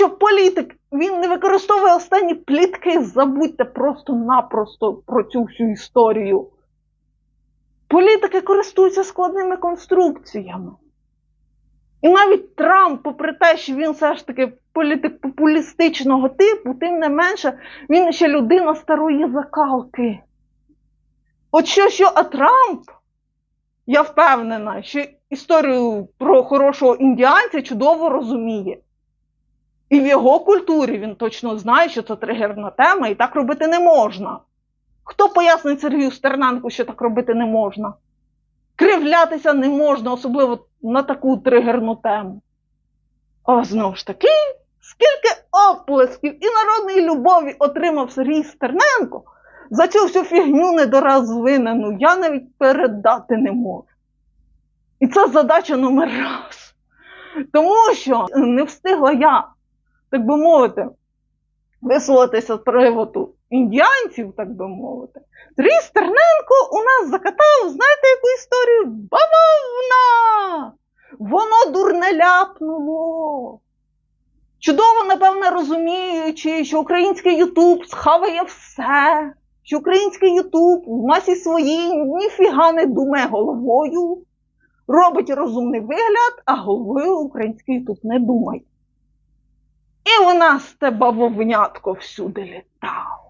що політик він не використовує останні плітки. Забудьте просто-напросто про цю всю історію. Політики користуються складними конструкціями. І навіть Трамп, попри те, що він все ж таки політик популістичного типу, тим не менше, він ще людина старої закалки. От що, що, а Трамп, я впевнена, що історію про хорошого індіанця чудово розуміє. І в його культурі він точно знає, що це тригерна тема, і так робити не можна. Хто пояснить Сергію Стерненку, що так робити не можна? Кривлятися не можна, особливо на таку тригерну тему. А знову ж таки, скільки оплесків і народної любові отримав Сергій Стерненко за цю всю фігню недорозвинену, я навіть передати не можу. І це задача номер раз. Тому що не встигла я, так би мовити, висловитися з приводу індіанців, так би мовити. Сергій Стерненко у нас закатав, знаєте, яку історію? Бавовна! Воно дурне ляпнуло. Чудово, напевне, розуміючи, що український Ютуб схаває все, що український Ютуб в масі своїй ніфіга не думає головою, робить розумний вигляд, а головою український Ютуб не думає. І у нас те бавовнятко всюди літало.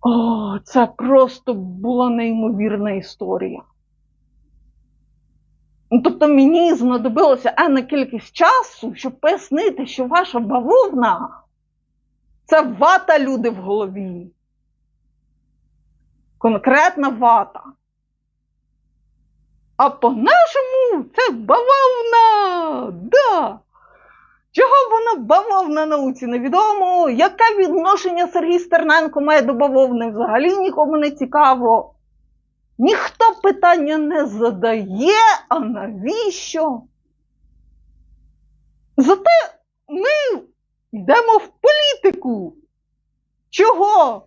О, це просто була неймовірна історія. Ну, Тобто мені знадобилося енна кількість часу, щоб пояснити, що ваша бавовна це вата люди в голові. Конкретна вата. А по-нашому це бавовна. Да. Чого вона бавовна науці невідомо? Яке відношення Сергій Стерненко має до бавовни взагалі нікому не цікаво. Ніхто питання не задає, а навіщо? Зате ми йдемо в політику. Чого?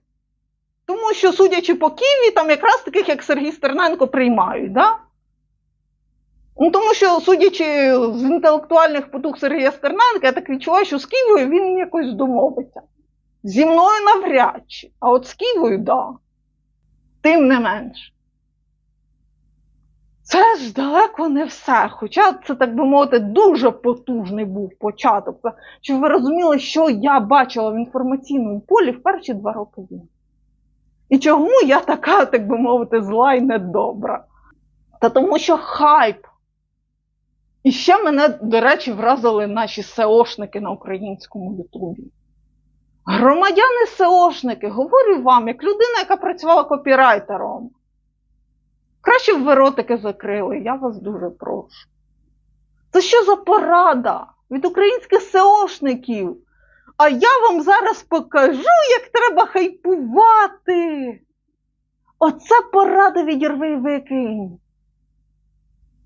Тому що, судячи по Києві, там якраз таких, як Сергій Стерненко, приймають, да? Ну, тому що, судячи з інтелектуальних потуг Сергія Стерненка, я так відчуваю, що з Києвою він якось домовиться. Зі мною навряд чи, а от з Києвою, да. Тим не менш. Це ж далеко не все. Хоча це, так би мовити, дуже потужний був початок. Щоб ви розуміли, що я бачила в інформаційному полі в перші два роки війни. І чому я така, так би мовити, зла і недобра? Та тому що хайп. І ще мене, до речі, вразили наші СЕОшники на українському Ютубі. Громадяни СЕОшники, говорю вам, як людина, яка працювала копірайтером. Краще б ви ротики закрили, я вас дуже прошу. Це що за порада від українських СЕОшників? А я вам зараз покажу, як треба хайпувати. Оце порада і викинь.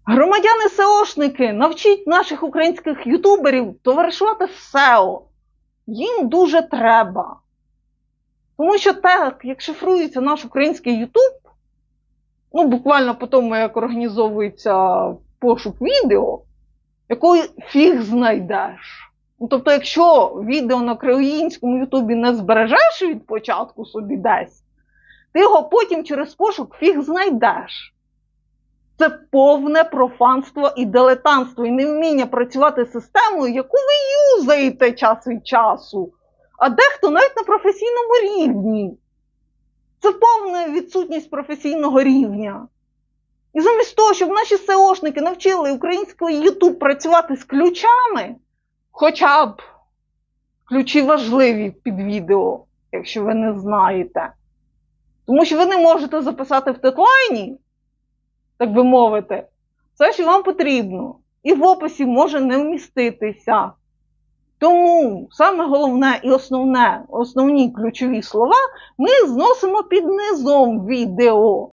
Громадяни СЕОшники, навчіть наших українських ютуберів товаришувати SEO. Їм дуже треба. Тому що так, як шифрується наш український Ютуб, ну, буквально по тому, як організовується пошук відео, якої фіг знайдеш. Ну, тобто, якщо відео на українському Ютубі не збережеш від початку собі десь, ти його потім через пошук фіг знайдеш. Це повне профанство і дилетантство, і невміння працювати системою, яку ви юзаєте час від часу, а дехто навіть на професійному рівні. Це повна відсутність професійного рівня. І замість того, щоб наші СЕОшники навчили український YouTube працювати з ключами, хоча б ключі важливі під відео, якщо ви не знаєте. Тому що ви не можете записати в тетлайні, так би мовити, все, що вам потрібно, і в описі може не вміститися. Тому саме головне і основне, основні ключові слова ми зносимо під низом відео.